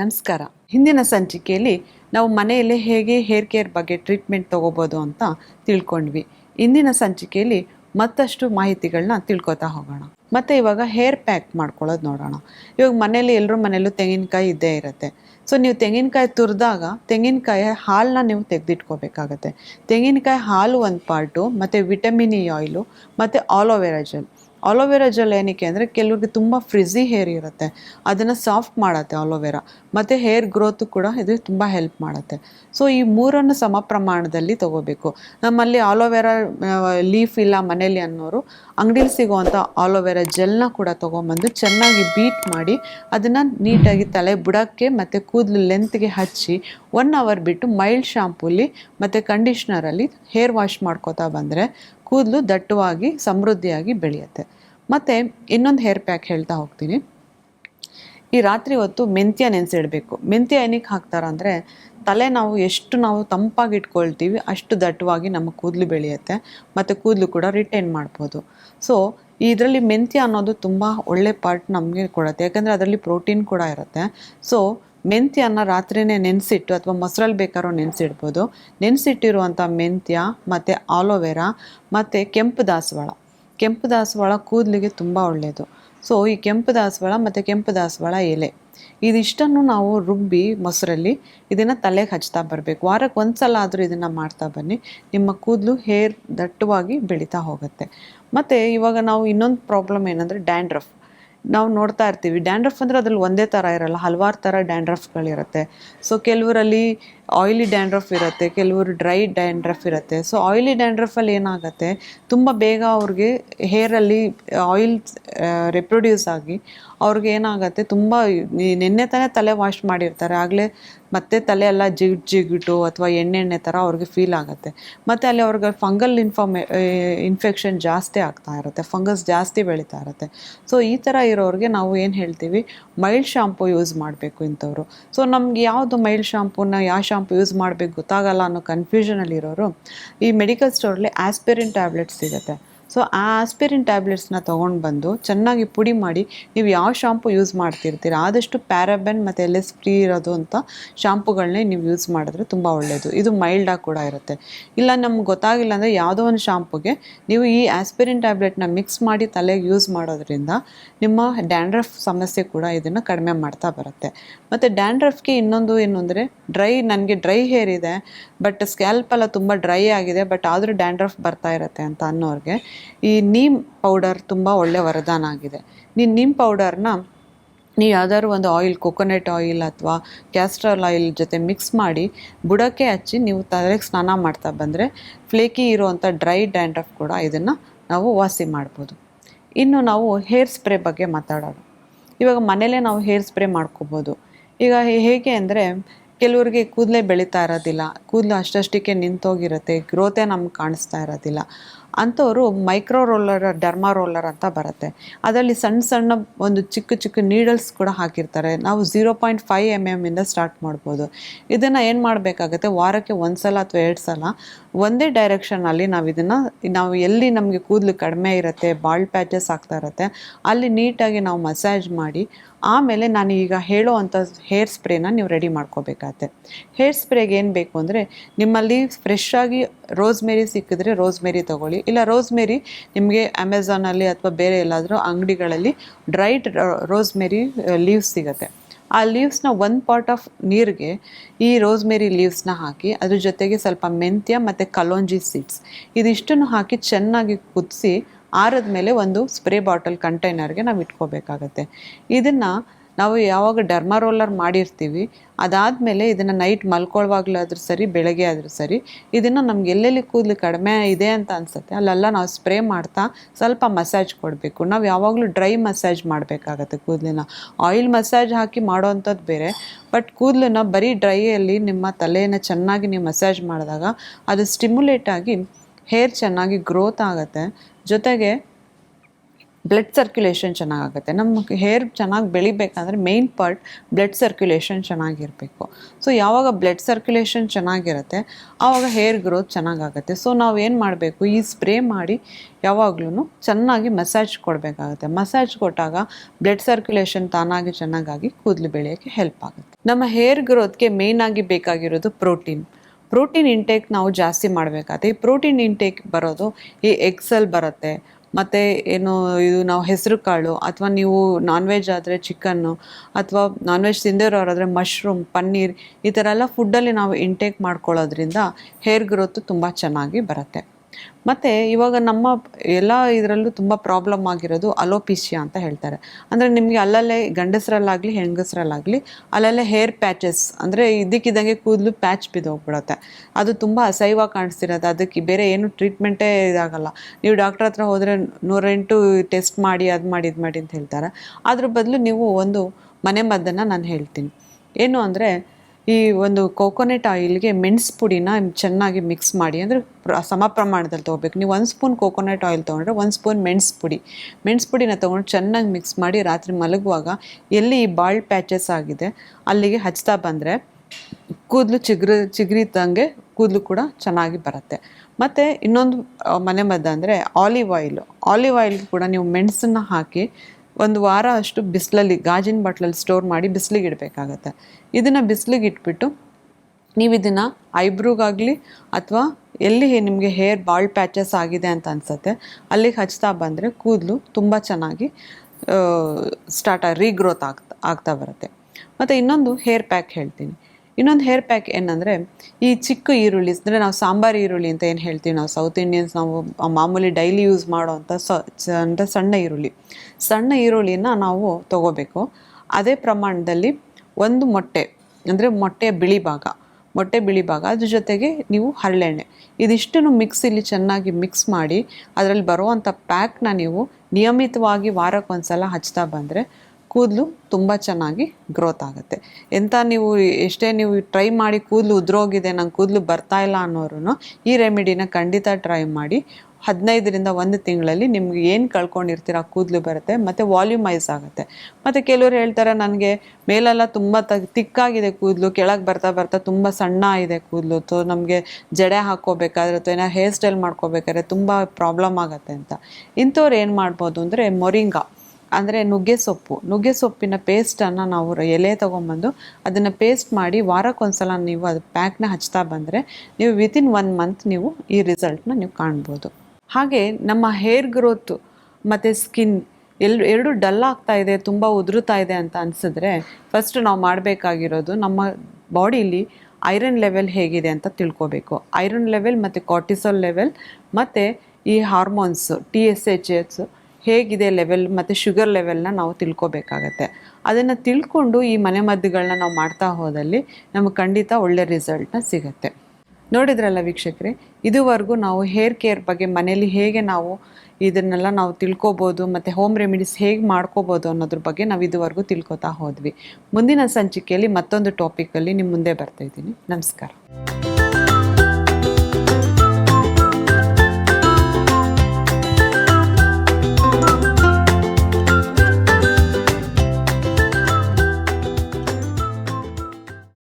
ನಮಸ್ಕಾರ. ಹಿಂದಿನ ಸಂಚಿಕೆಯಲ್ಲಿ ನಾವು ಮನೆಯಲ್ಲೇ ಹೇಗೆ ಹೇರ್ ಕೇರ್ ಬಗ್ಗೆ ಟ್ರೀಟ್ಮೆಂಟ್ ತಗೋಬೋದು ಅಂತ ತಿಳ್ಕೊಂಡ್ವಿ. ಇಂದಿನ ಸಂಚಿಕೆಯಲ್ಲಿ ಮತ್ತಷ್ಟು ಮಾಹಿತಿಗಳನ್ನ ತಿಳ್ಕೊತಾ ಹೋಗೋಣ. ಮತ್ತು ಇವಾಗ ಹೇರ್ ಪ್ಯಾಕ್ ಮಾಡ್ಕೊಳ್ಳೋದು ನೋಡೋಣ. ಇವಾಗ ಮನೇಲಿ ಎಲ್ಲರ ಮನೇಲೂ ತೆಂಗಿನಕಾಯಿ ಇದ್ದೇ ಇರುತ್ತೆ. ಸೊ ನೀವು ತೆಂಗಿನಕಾಯಿ ತುರಿದಾಗ ತೆಂಗಿನಕಾಯಿ ಹಾಲನ್ನ ನೀವು ತೆಗೆದಿಟ್ಕೋಬೇಕಾಗತ್ತೆ. ತೆಂಗಿನಕಾಯಿ ಹಾಲು ಒಂದು ಪಾರ್ಟು, ಮತ್ತು ವಿಟಮಿನ್ ಇ ಆಯಿಲು ಮತ್ತು aloe vera gel aloe vera gel ಏನಕ್ಕೆ ಅಂದರೆ ಕೆಲವ್ರಿಗೆ ತುಂಬ ಫ್ರಿಝಿ ಹೇರ್ ಇರುತ್ತೆ. ಅದನ್ನು ಸಾಫ್ಟ್ ಮಾಡುತ್ತೆ ಆಲೋವೆರಾ ಮತ್ತು ಹೇರ್ ಗ್ರೋತು ಕೂಡ ಇದು ತುಂಬ ಹೆಲ್ಪ್ ಮಾಡುತ್ತೆ. ಸೊ ಈ ಮೂರನ್ನು ಸಮ ಪ್ರಮಾಣದಲ್ಲಿ ತಗೋಬೇಕು. ನಮ್ಮಲ್ಲಿ ಆಲೋವೆರಾ ಲೀಫ್ ಇಲ್ಲ ಮನೇಲಿ ಅನ್ನೋರು ಅಂಗಡೀಲಿ ಸಿಗುವಂಥ ಆಲೋವೆರಾ ಜೆಲ್ನ ಕೂಡ ತೊಗೊಂಬಂದು ಚೆನ್ನಾಗಿ ಬೀಟ್ ಮಾಡಿ ಅದನ್ನು ನೀಟಾಗಿ ತಲೆ ಬುಡಕ್ಕೆ ಮತ್ತು ಕೂದಲು ಲೆಂತ್ಗೆ ಹಚ್ಚಿ ಒನ್ ಅವರ್ ಬಿಟ್ಟು ಮೈಲ್ಡ್ ಶಾಂಪೂಲಿ ಮತ್ತು ಕಂಡೀಷ್ನರಲ್ಲಿ ಹೇರ್ ವಾಶ್ ಮಾಡ್ಕೋತಾ ಬಂದರೆ ಕೂದಲು ದಟ್ಟವಾಗಿ, ಸಮೃದ್ಧಿಯಾಗಿ ಬೆಳೆಯುತ್ತೆ. ಮತ್ತು ಇನ್ನೊಂದು ಹೇರ್ ಪ್ಯಾಕ್ ಹೇಳ್ತಾ ಹೋಗ್ತೀನಿ. ಈ ರಾತ್ರಿ ಹೊತ್ತು ಮೆಂತ್ಯ ನೆನೆಸಿಡಬೇಕು. ಮೆಂತ್ಯ ಏನಕ್ಕೆ ಹಾಕ್ತಾರ ಅಂದರೆ, ತಲೆ ನಾವು ಎಷ್ಟು ನಾವು ತಂಪಾಗಿ ಇಟ್ಕೊಳ್ತೀವಿ, ಅಷ್ಟು ದಟ್ಟವಾಗಿ ನಮ್ಮ ಕೂದಲು ಬೆಳೆಯುತ್ತೆ ಮತ್ತು ಕೂದಲು ಕೂಡ ರಿಟೈನ್ ಮಾಡ್ಬೋದು. ಸೊ ಇದರಲ್ಲಿ ಮೆಂತ್ಯ ಅನ್ನೋದು ತುಂಬ ಒಳ್ಳೆ ಪಾರ್ಟ್ ನಮಗೆ ಕೊಡುತ್ತೆ. ಯಾಕಂದರೆ ಅದರಲ್ಲಿ ಪ್ರೋಟೀನ್ ಕೂಡ ಇರುತ್ತೆ. ಸೊ ಮೆಂತ್ಯನ್ನು ರಾತ್ರಿನೇ ನೆನೆಸಿಟ್ಟು ಅಥವಾ ಮೊಸರಲ್ಲಿ ಬೇಕಾದ್ರೂ ನೆನೆಸಿಡ್ಬೋದು. ನೆನೆಸಿಟ್ಟಿರುವಂಥ ಮೆಂತ್ಯ ಮತ್ತು ಆಲೋವೆರಾ ಮತ್ತು ಕೆಂಪು ದಾಸವಾಳ. ಕೆಂಪು ದಾಸವಾಳ ಕೂದಲಿಗೆ ತುಂಬ ಒಳ್ಳೆಯದು. ಸೊ ಈ ಕೆಂಪು ದಾಸವಾಳ ಮತ್ತು ಕೆಂಪು ದಾಸವಾಳ ಎಲೆ. ಇದಿಷ್ಟನ್ನು ನಾವು ರುಬ್ಬಿ ಮೊಸರಲ್ಲಿ ಇದನ್ನು ತಲೆಗೆ ಹಚ್ತಾ ಬರಬೇಕು. ವಾರಕ್ಕೆ ಒಂದು ಸಲ ಆದರೂ ಇದನ್ನು ಮಾಡ್ತಾ ಬನ್ನಿ. ನಿಮ್ಮ ಕೂದಲು ಹೇರ್ ದಟ್ಟವಾಗಿ ಬೆಳೀತಾ ಹೋಗುತ್ತೆ. ಮತ್ತು ಇವಾಗ ನಾವು ಇನ್ನೊಂದು ಪ್ರಾಬ್ಲಮ್ ಏನಂದರೆ ಡ್ಯಾಂಡ್ರಫ್ ನಾವು ನೋಡ್ತಾ ಇರ್ತೀವಿ. ಡ್ಯಾಂಡ್ರಫ್ ಅಂದರೆ ಅದ್ರಲ್ಲಿ ಒಂದೇ ಥರ ಇರಲ್ಲ, ಹಲವಾರು ಥರ ಡ್ಯಾಂಡ್ರಫ್ಗಳಿರುತ್ತೆ. ಸೊ ಕೆಲವರಲ್ಲಿ ಆಯಿಲಿ ಡ್ಯಾಂಡ್ರಫ್ ಇರುತ್ತೆ, ಕೆಲವರು ಡ್ರೈ ಡ್ಯಾಂಡ್ರಫ್ ಇರುತ್ತೆ. ಸೊ ಆಯಿಲಿ ಡ್ಯಾಂಡ್ರಫಲ್ಲಿ ಏನಾಗುತ್ತೆ, ತುಂಬ ಬೇಗ ಅವ್ರಿಗೆ ಹೇರಲ್ಲಿ ಆಯಿಲ್ ರೆಪ್ರೊಡ್ಯೂಸ್ ಆಗಿ ಅವ್ರಿಗೆ ಏನಾಗುತ್ತೆ, ತುಂಬ ನಿನ್ನೆ ತಾನೇ ತಲೆ ವಾಶ್ ಮಾಡಿರ್ತಾರೆ. ಆಗಲೇ ಮತ್ತೆ ತಲೆ ಎಲ್ಲ ಜಿಗಿಟ್ ಜಿಗಿಟು ಅಥವಾ ಎಣ್ಣೆ ಎಣ್ಣೆ ಥರ ಅವ್ರಿಗೆ ಫೀಲ್ ಆಗುತ್ತೆ. ಮತ್ತು ಅಲ್ಲಿ ಅವ್ರಿಗೆ ಫಂಗಲ್ ಇನ್ಫಾರ್ಮೇ ಇನ್ಫೆಕ್ಷನ್ ಜಾಸ್ತಿ ಆಗ್ತಾ ಇರುತ್ತೆ ಫಂಗಸ್ ಜಾಸ್ತಿ ಬೆಳೀತಾ ಇರುತ್ತೆ. ಸೊ ಈ ಥರ ಇರೋರಿಗೆ ನಾವು ಏನು ಹೇಳ್ತೀವಿ? ಮೈಲ್ಡ್ ಶಾಂಪು ಯೂಸ್ ಮಾಡಬೇಕು ಇಂಥವ್ರು. ಸೊ ನಮ್ಗೆ ಯಾವುದು ಮೈಲ್ಡ್ ಶಾಂಪೂನ ಯಾವ ಶಾಂಪು ಯೂಸ್ ಮಾಡಬೇಕು ಗೊತ್ತಾಗಲ್ಲ ಅನ್ನೋ ಕನ್ಫ್ಯೂಷನಲ್ಲಿ ಇರೋರು, ಈ ಮೆಡಿಕಲ್ ಸ್ಟೋರಲ್ಲಿ ಆಸ್ಪಿರಿನ್ ಟ್ಯಾಬ್ಲೆಟ್ಸ್ ಸಿಗುತ್ತೆ. ಸೊ ಆ ಆಸ್ಪಿರಿನ್ ಟ್ಯಾಬ್ಲೆಟ್ಸ್ನ ತೊಗೊಂಡು ಬಂದು ಚೆನ್ನಾಗಿ ಪುಡಿ ಮಾಡಿ ನೀವು ಯಾವ ಶಾಂಪು ಯೂಸ್ ಮಾಡ್ತಿರ್ತೀರ, ಆದಷ್ಟು ಪ್ಯಾರಾಬೆನ್ ಮತ್ತು ಎಲ್ ಎಸ್ ಫ್ರೀ ಇರೋದು ಅಂತ ಶಾಂಪುಗಳನ್ನೇ ನೀವು ಯೂಸ್ ಮಾಡಿದ್ರೆ ತುಂಬ ಒಳ್ಳೆಯದು ಇದು ಮೈಲ್ಡಾಗಿ ಕೂಡ ಇರುತ್ತೆ. ಇಲ್ಲ, ನಮ್ಗೆ ಗೊತ್ತಾಗಿಲ್ಲ ಅಂದರೆ ಯಾವುದೋ ಒಂದು ಶಾಂಪುಗೆ ನೀವು ಈ ಆಸ್ಪಿರಿನ್ ಟ್ಯಾಬ್ಲೆಟ್ನ ಮಿಕ್ಸ್ ಮಾಡಿ ತಲೆಗೆ ಯೂಸ್ ಮಾಡೋದ್ರಿಂದ ನಿಮ್ಮ ಡ್ಯಾಂಡ್ರಫ್ ಸಮಸ್ಯೆ ಕೂಡ ಇದನ್ನು ಕಡಿಮೆ ಮಾಡ್ತಾ ಬರುತ್ತೆ. ಮತ್ತು ಡ್ಯಾಂಡ್ರಫ್ಗೆ ಇನ್ನೊಂದು ಏನು ಅಂದರೆ ಡ್ರೈ ನನಗೆ ಡ್ರೈ ಹೇರ್ ಇದೆ ಬಟ್ ಸ್ಕ್ಯಾಲ್ಪ್ ಎಲ್ಲ ತುಂಬ ಡ್ರೈ ಆಗಿದೆ ಬಟ್ ಆದರೂ ಡ್ಯಾಂಡ್ರಫ್ ಬರ್ತಾ ಇರುತ್ತೆ ಅಂತ ಅನ್ನೋರಿಗೆ, ಈ ನೀಮ್ ಪೌಡರ್ ತುಂಬ ಒಳ್ಳೆ ವರದಾನ ಆಗಿದೆ. ನೀನು ನೀಮ್ ಪೌಡರ್ನ ನೀವು ಯಾವ್ದಾದ್ರು ಒಂದು ಆಯಿಲ್ ಕೊಕೊನೆಟ್ ಆಯಿಲ್ ಅಥವಾ ಕ್ಯಾಸ್ಟ್ರಲ್ ಆಯಿಲ್ ಜೊತೆ ಮಿಕ್ಸ್ ಮಾಡಿ ಬುಡಕ್ಕೆ ಹಚ್ಚಿ ನೀವು ತಲೆಗೆ ಸ್ನಾನ ಮಾಡ್ತಾ ಬಂದರೆ ಫ್ಲೇಕಿ ಇರುವಂಥ ಡ್ರೈ ಡ್ಯಾಂಡ್ರಫ್ ಕೂಡ ಇದನ್ನು ನಾವು ವಾಸಿ ಮಾಡ್ಬೋದು. ಇನ್ನು ನಾವು ಹೇರ್ ಸ್ಪ್ರೇ ಬಗ್ಗೆ ಮಾತಾಡೋಣ. ಇವಾಗ ಮನೇಲೇ ನಾವು ಹೇರ್ ಸ್ಪ್ರೇ ಮಾಡ್ಕೋಬೋದು. ಈಗ ಹೇಗೆ ಅಂದರೆ ಕೆಲವರಿಗೆ ಕೂದಲೇ ಬೆಳೀತಾ ಇರೋದಿಲ್ಲ. ಕೂದಲು ಅಷ್ಟಷ್ಟಕ್ಕೆ ನಿಂತೋಗಿರುತ್ತೆ. ಗ್ರೋತೆ ನಮ್ಗೆ ಕಾಣಿಸ್ತಾ ಇರೋದಿಲ್ಲ. ಅಂಥವರು ಮೈಕ್ರೋ ರೋಲರ್, ಡರ್ಮಾ ರೋಲರ್ ಅಂತ ಬರುತ್ತೆ. ಅದರಲ್ಲಿ ಸಣ್ಣ ಸಣ್ಣ ಒಂದು ಚಿಕ್ಕ ಚಿಕ್ಕ ನೀಡಲ್ಸ್ ಕೂಡ ಹಾಕಿರ್ತಾರೆ. ನಾವು ಝೀರೋ ಪಾಯಿಂಟ್ ಫೈವ್ ಎಂ ಎಮ್ಮಿಂದ ಸ್ಟಾರ್ಟ್ ಮಾಡ್ಬೋದು. ಇದನ್ನು ಏನು ಮಾಡಬೇಕಾಗುತ್ತೆ? ವಾರಕ್ಕೆ ಒಂದು ಸಲ ಅಥವಾ ಎರಡು ಸಲ ಒಂದೇ ಡೈರೆಕ್ಷನಲ್ಲಿ ನಾವು ಇದನ್ನು, ನಾವು ಎಲ್ಲಿ ನಮಗೆ ಕೂದಲು ಕಡಿಮೆ ಇರುತ್ತೆ ಬಾಲ್ ಪ್ಯಾಚಸ್ ಆಗ್ತಾ ಇರುತ್ತೆ, ಅಲ್ಲಿ ನೀಟಾಗಿ ನಾವು ಮಸಾಜ್ ಮಾಡಿ ಆಮೇಲೆ ನಾನು ಈಗ ಹೇಳೋ ಅಂಥ ಹೇರ್ ಸ್ಪ್ರೇನ ನೀವು ರೆಡಿ ಮಾಡ್ಕೋಬೇಕಾಗತ್ತೆ. ಹೇರ್ ಸ್ಪ್ರೇಗೆ ಏನು ಬೇಕು ಅಂದರೆ ನಿಮ್ಮಲ್ಲಿ ಫ್ರೆಶ್ ಆಗಿ ರೋಸ್ಮೇರಿ ಸಿಕ್ಕಿದ್ರೆ ರೋಸ್ಮೇರಿ ತೊಗೊಳ್ಳಿ. ಇಲ್ಲ ರೋಸ್ಮೇರಿ ನಿಮಗೆ ಅಮೆಝಾನಲ್ಲಿ ಅಥವಾ ಬೇರೆ ಎಲ್ಲಾದರೂ ಅಂಗಡಿಗಳಲ್ಲಿ ಡ್ರೈಡ್ ರೋಸ್ಮೇರಿ ಲೀವ್ಸ್ ಸಿಗುತ್ತೆ. ಆ ಲೀವ್ಸ್ನ ಒಂದು ಪಾರ್ಟ್ ಆಫ್ ನೀರಿಗೆ ಈ ರೋಸ್ಮೇರಿ ಲೀವ್ಸ್ನ ಹಾಕಿ ಅದ್ರ ಜೊತೆಗೆ ಸ್ವಲ್ಪ ಮೆಂತ್ಯ ಮತ್ತು ಕಲೋಂಜಿ ಸೀಡ್ಸ್ ಇದಿಷ್ಟನ್ನು ಹಾಕಿ ಚೆನ್ನಾಗಿ ಕುದಿಸಿ ಆರದ ಮೇಲೆ ಒಂದು ಸ್ಪ್ರೇ ಬಾಟಲ್ ಕಂಟೈನರ್ಗೆ ನಾವು ಇಟ್ಕೋಬೇಕಾಗತ್ತೆ. ಇದನ್ನು ನಾವು ಯಾವಾಗ ಡರ್ಮಾ ರೋಲರ್ ಮಾಡಿರ್ತೀವಿ, ಅದಾದಮೇಲೆ ಇದನ್ನು ನೈಟ್ ಮಲ್ಕೊಳ್ಳುವಾಗಲಾದ್ರೂ ಸರಿ, ಬೆಳಗ್ಗೆ ಆದರೂ ಸರಿ, ಇದನ್ನು ನಮ್ಗೆ ಎಲ್ಲೆಲ್ಲಿ ಕೂದಲು ಕಡಿಮೆ ಇದೆ ಅಂತ ಅನಿಸುತ್ತೆ, ಅಲ್ಲೆಲ್ಲ ನಾವು ಸ್ಪ್ರೇ ಮಾಡ್ತಾ ಸ್ವಲ್ಪ ಮಸಾಜ್ ಕೊಡಬೇಕು. ನಾವು ಯಾವಾಗಲೂ ಡ್ರೈ ಮಸಾಜ್ ಮಾಡಬೇಕಾಗತ್ತೆ ಕೂದಲಿನ ಆಯಿಲ್ ಮಸಾಜ್ ಹಾಕಿ ಮಾಡೋವಂಥದ್ದು ಬೇರೆ, ಬಟ್ ಕೂದಲನ್ನ ಬರೀ ಡ್ರೈಯಲ್ಲಿ ನಿಮ್ಮ ತಲೆಯನ್ನು ಚೆನ್ನಾಗಿ ನೀವು ಮಸಾಜ್ ಮಾಡಿದಾಗ ಅದು ಸ್ಟಿಮ್ಯುಲೇಟ್ ಆಗಿ ಹೇರ್ ಚೆನ್ನಾಗಿ ಗ್ರೋತ್ ಆಗುತ್ತೆ. ಜೊತೆಗೆ ಬ್ಲಡ್ ಸರ್ಕ್ಯುಲೇಷನ್ ಚೆನ್ನಾಗಾಗುತ್ತೆ. ನಮ್ಮ ಹೇರ್ ಚೆನ್ನಾಗಿ ಬೆಳಿಬೇಕಂದ್ರೆ ಮೇನ್ ಪಾರ್ಟ್ ಬ್ಲಡ್ ಸರ್ಕ್ಯುಲೇಷನ್ ಚೆನ್ನಾಗಿರಬೇಕು. ಸೊ ಯಾವಾಗ ಬ್ಲಡ್ ಸರ್ಕ್ಯುಲೇಷನ್ ಚೆನ್ನಾಗಿರುತ್ತೆ, ಆವಾಗ ಹೇರ್ ಗ್ರೋತ್ ಚೆನ್ನಾಗಾಗುತ್ತೆ. ಸೊ ನಾವು ಏನು ಮಾಡಬೇಕು, ಈ ಸ್ಪ್ರೇ ಮಾಡಿ ಯಾವಾಗ್ಲೂ ಚೆನ್ನಾಗಿ ಮಸಾಜ್ ಕೊಡಬೇಕಾಗುತ್ತೆ. ಮಸಾಜ್ ಕೊಟ್ಟಾಗ ಬ್ಲಡ್ ಸರ್ಕ್ಯುಲೇಷನ್ ತಾನಾಗಿ ಚೆನ್ನಾಗಾಗಿ ಕೂದಲು ಬೆಳೆಯೋಕ್ಕೆ ಹೆಲ್ಪ್ ಆಗುತ್ತೆ. ನಮ್ಮ ಹೇರ್ ಗ್ರೋತ್ಗೆ ಆಗಿ ಬೇಕಾಗಿರೋದು ಪ್ರೋಟೀನ್ ಪ್ರೋಟೀನ್ ಇಂಟೇಕ್ ನಾವು ಜಾಸ್ತಿ ಮಾಡಬೇಕಾದ್ರೆ ಈ ಪ್ರೋಟೀನ್ ಇಂಟೇಕ್ ಬರೋದು ಈ ಎಗ್ಸಲ್ಲಿ ಬರುತ್ತೆ. ಮತ್ತು ಏನು, ಇದು ನಾವು ಹೆಸರು ಕಾಳು ಅಥವಾ ನೀವು ನಾನ್ ವೆಜ್ ಆದರೆ ಚಿಕನ್ನು ಅಥವಾ ನಾನ್ ವೆಜ್ ತಿಂದಿರೋರಾದರೆ ಮಶ್ರೂಮ್ ಪನ್ನೀರ್ ಈ ಥರ ಎಲ್ಲ ಫುಡ್ಡಲ್ಲಿ ನಾವು ಇಂಟೇಕ್ ಮಾಡ್ಕೊಳ್ಳೋದ್ರಿಂದ ಹೇರ್ ಗ್ರೋತ್ ತುಂಬ ಚೆನ್ನಾಗಿ ಬರುತ್ತೆ. ಮತ್ತು ಇವಾಗ ನಮ್ಮ ಎಲ್ಲ ಇದರಲ್ಲೂ ತುಂಬ ಪ್ರಾಬ್ಲಮ್ ಆಗಿರೋದು ಅಲೋಪೀಷಿಯಾ ಅಂತ ಹೇಳ್ತಾರೆ. ಅಂದರೆ ನಿಮಗೆ ಅಲ್ಲಲ್ಲೇ ಗಂಡಸರಲ್ಲಾಗಲಿ, ಹೆಂಗಸರಲ್ಲಾಗಲಿ, ಅಲ್ಲಲ್ಲೇ ಹೇರ್ ಪ್ಯಾಚಸ್ ಅಂದರೆ ಇದಕ್ಕಿದ್ದಂಗೆ ಕೂದಲು ಪ್ಯಾಚ್ ಬಿದ್ದೋಗ್ಬಿಡುತ್ತೆ. ಅದು ತುಂಬ ಅಸಹ್ಯವಾಗಿ ಕಾಣಿಸ್ತಿರೋದು. ಅದಕ್ಕೆ ಬೇರೆ ಏನು ಟ್ರೀಟ್ಮೆಂಟೇ ಇದಾಗಲ್ಲ. ನೀವು ಡಾಕ್ಟ್ರ್ ಹತ್ರ ಹೋದರೆ ನೂರೆಂಟು ಟೆಸ್ಟ್ ಮಾಡಿ, ಅದು ಮಾಡಿ, ಇದು ಮಾಡಿ ಅಂತ ಹೇಳ್ತಾರೆ. ಅದ್ರ ಬದಲು ನೀವು ಒಂದು ಮನೆ ಮದ್ದನ್ನು ನಾನು ಹೇಳ್ತೀನಿ. ಏನು ಅಂದರೆ ಈ ಒಂದು ಕೋಕೋನೆಟ್ ಆಯಿಲ್ಗೆ ಮೆಣಸು ಪುಡಿನ ಚೆನ್ನಾಗಿ ಮಿಕ್ಸ್ ಮಾಡಿ, ಅಂದರೆ ಸಮ ಪ್ರಮಾಣದಲ್ಲಿ ತೊಗೋಬೇಕು. ನೀವು ಒಂದು ಸ್ಪೂನ್ ಕೋಕೋನಟ್ ಆಯಿಲ್ ತೊಗೊಂಡ್ರೆ ಒಂದು ಸ್ಪೂನ್ ಮೆಣಸು ಪುಡಿ. ಮೆಣಸು ಪುಡಿನ ತೊಗೊಂಡು ಚೆನ್ನಾಗಿ ಮಿಕ್ಸ್ ಮಾಡಿ ರಾತ್ರಿ ಮಲಗುವಾಗ ಎಲ್ಲಿ ಈ ಬಾಳ್ ಪ್ಯಾಚಸ್ ಆಗಿದೆ, ಅಲ್ಲಿಗೆ ಹಚ್ತಾ ಬಂದರೆ ಕೂದಲು ಚಿಗ್ರ ಚಿಗ್ರಿದ್ದಂಗೆ ಕೂದಲು ಕೂಡ ಚೆನ್ನಾಗಿ ಬರುತ್ತೆ. ಮತ್ತು ಇನ್ನೊಂದು ಮನೆಮದ್ದು ಮನೆ ಮದ್ದು ಅಂದರೆ ಆಲಿವ್ ಆಯಿಲು ಆಲಿವ್ ಆಯಿಲ್ ಕೂಡ ನೀವು ಮೆಣಸನ್ನು ಹಾಕಿ ಒಂದು ವಾರ ಅಷ್ಟು ಬಿಸಿಲಲ್ಲಿ, ಗಾಜಿನ ಬಾಟ್ಲಲ್ಲಿ ಸ್ಟೋರ್ ಮಾಡಿ ಬಿಸಿಲಿಗೆ ಇಡಬೇಕಾಗತ್ತೆ. ಇದನ್ನು ಬಿಸಿಲಿಗೆ ಇಟ್ಬಿಟ್ಟು ನೀವು ಇದನ್ನು ಐಬ್ರೂಗಾಗಲಿ ಅಥವಾ ಎಲ್ಲಿ ನಿಮಗೆ ಹೇರ್ ಬಾಲ್ ಪ್ಯಾಚಸ್ ಆಗಿದೆ ಅಂತ ಅನಿಸುತ್ತೆ, ಅಲ್ಲಿಗೆ ಹಚ್ತಾ ಬಂದರೆ ಕೂದಲು ತುಂಬ ಚೆನ್ನಾಗಿ ಸ್ಟಾರ್ಟ್ ರೀಗ್ರೋತ್ ಆಗ್ತಾ ಆಗ್ತಾ ಬರುತ್ತೆ. ಮತ್ತು ಇನ್ನೊಂದು ಹೇರ್ ಪ್ಯಾಕ್ ಹೇಳ್ತೀನಿ. ಇನ್ನೊಂದು ಹೇರ್ ಪ್ಯಾಕ್ ಏನಂದರೆ, ಈ ಚಿಕ್ಕ ಈರುಳ್ಳಿ, ಅಂದರೆ ನಾವು ಸಾಂಬಾರು ಈರುಳ್ಳಿ ಅಂತ ಏನು ಹೇಳ್ತೀವಿ, ನಾವು ಸೌತ್ ಇಂಡಿಯನ್ಸ್ ನಾವು ಮಾಮೂಲಿ ಡೈಲಿ ಯೂಸ್ ಮಾಡೋವಂಥ ಸ ಅಂದರೆ ಸಣ್ಣ ಈರುಳ್ಳಿ. ಸಣ್ಣ ಈರುಳ್ಳಿನ ನಾವು ತಗೋಬೇಕು. ಅದೇ ಪ್ರಮಾಣದಲ್ಲಿ ಒಂದು ಮೊಟ್ಟೆ, ಅಂದರೆ ಮೊಟ್ಟೆಯ ಬಿಳಿ ಭಾಗ. ಮೊಟ್ಟೆ ಬಿಳಿ ಭಾಗ, ಅದ್ರ ಜೊತೆಗೆ ನೀವು ಹರಳೆಣ್ಣೆ. ಇದಿಷ್ಟನ್ನು ಮಿಕ್ಸಿಲಿ ಚೆನ್ನಾಗಿ ಮಿಕ್ಸ್ ಮಾಡಿ, ಅದರಲ್ಲಿ ಬರುವಂಥ ಪ್ಯಾಕ್ನ ನೀವು ನಿಯಮಿತವಾಗಿ ವಾರಕ್ಕೊಂದ್ಸಲ ಹಚ್ತಾ ಬಂದರೆ ಕೂದಲು ತುಂಬ ಚೆನ್ನಾಗಿ ಗ್ರೋತ್ ಆಗುತ್ತೆ. ಎಂಥ ನೀವು ಎಷ್ಟೇ ನೀವು ಟ್ರೈ ಮಾಡಿ ಕೂದಲು ಉದ್ರೋಗಿದೆ, ನಂಗೆ ಕೂದಲು ಬರ್ತಾ ಇಲ್ಲ ಅನ್ನೋರು ಈ ರೆಮಿಡಿನ ಖಂಡಿತ ಟ್ರೈ ಮಾಡಿ. ಹದಿನೈದರಿಂದ ಒಂದು ತಿಂಗಳಲ್ಲಿ ನಿಮ್ಗೆ ಏನು ಕಳ್ಕೊಂಡಿರ್ತೀರ ಕೂದಲು ಬರುತ್ತೆ, ಮತ್ತು ವಾಲ್ಯೂಮೈಸ್ ಆಗುತ್ತೆ. ಮತ್ತು ಕೆಲವರು ಹೇಳ್ತಾರೆ ನನಗೆ ಮೇಲೆಲ್ಲ ತುಂಬ ತ, ತಿಕ್ಕಾಗಿದೆ ಕೂದಲು, ಕೆಳಗೆ ಬರ್ತಾ ಬರ್ತಾ ತುಂಬ ಸಣ್ಣ ಇದೆ ಕೂದಲು ಸೊ ನಮಗೆ ಜಡೆ ಹಾಕ್ಕೋಬೇಕಾದ್ರೆ ಅಥವಾ ಏನೋ ಹೇರ್ ಸ್ಟೈಲ್ ಮಾಡ್ಕೋಬೇಕಾದ್ರೆ ತುಂಬ ಪ್ರಾಬ್ಲಮ್ ಆಗುತ್ತೆ ಅಂತ. ಇಂಥವ್ರು ಏನು ಮಾಡ್ಬೋದು ಅಂದರೆ ಮೊರಿಂಗಾ. ಅಂದರೆ ನುಗ್ಗೆ ಸೊಪ್ಪು. ನುಗ್ಗೆ ಸೊಪ್ಪಿನ ಪೇಸ್ಟನ್ನು ನಾವು ಎಲೆ ತೊಗೊಂಬಂದು ಅದನ್ನು ಪೇಸ್ಟ್ ಮಾಡಿ ವಾರಕ್ಕೊಂದ್ಸಲ ನೀವು ಅದು ಪ್ಯಾಕ್ನ ಹಚ್ತಾ ಬಂದರೆ ನೀವು ವಿತಿನ್ ಒನ್ ಮಂತ್ ನೀವು ಈ ರಿಸಲ್ಟ್ನ ನೀವು ಕಾಣ್ಬೋದು. ಹಾಗೆ ನಮ್ಮ ಹೇರ್ ಗ್ರೋತು ಮತ್ತು ಸ್ಕಿನ್ ಎಲ್ ಎರಡು ಡಲ್ ಆಗ್ತಾ ಇದೆ, ತುಂಬ ಉದುರುತ್ತಾ ಇದೆ ಅಂತ ಅನಿಸಿದ್ರೆ ಫಸ್ಟ್ ನಾವು ಮಾಡಬೇಕಾಗಿರೋದು ನಮ್ಮ ಬಾಡಿಲಿ ಐರನ್ ಲೆವೆಲ್ ಹೇಗಿದೆ ಅಂತ ತಿಳ್ಕೊಬೇಕು. ಐರನ್ ಲೆವೆಲ್ ಮತ್ತು ಕಾರ್ಟಿಸೋಲ್ ಲೆವೆಲ್ ಮತ್ತು ಈ hormones T S H S ಹೇಗಿದೆ ಲೆವೆಲ್ ಮತ್ತು ಶುಗರ್ ಲೆವೆಲ್ನ ನಾವು ತಿಳ್ಕೊಬೇಕಾಗತ್ತೆ. ಅದನ್ನು ತಿಳ್ಕೊಂಡು ಈ ಮನೆಮದ್ದುಗಳನ್ನ ನಾವು ಮಾಡ್ತಾ ಹೋದಲ್ಲಿ ನಮಗೆ ಖಂಡಿತ ಒಳ್ಳೆ ರಿಸಲ್ಟ್ನ ಸಿಗುತ್ತೆ. ನೋಡಿದ್ರಲ್ಲ ವೀಕ್ಷಕರೇ, ಇದುವರೆಗೂ ನಾವು ಹೇರ್ ಕೇರ್ ಬಗ್ಗೆ ಮನೇಲಿ ಹೇಗೆ ನಾವು ಇದನ್ನೆಲ್ಲ ನಾವು ತಿಳ್ಕೊಬೋದು, ಮತ್ತು ಹೋಮ್ ರೆಮಿಡೀಸ್ ಹೇಗೆ ಮಾಡ್ಕೋಬೋದು ಅನ್ನೋದ್ರ ಬಗ್ಗೆ ನಾವು ಇದುವರೆಗೂ ತಿಳ್ಕೊತಾ ಹೋದ್ವಿ. ಮುಂದಿನ ಸಂಚಿಕೆಯಲ್ಲಿ ಮತ್ತೊಂದು ಟಾಪಿಕಲ್ಲಿ ನಿಮ್ಮ ಮುಂದೆ ಬರ್ತಾ ಇದ್ದೀನಿ. ನಮಸ್ಕಾರ.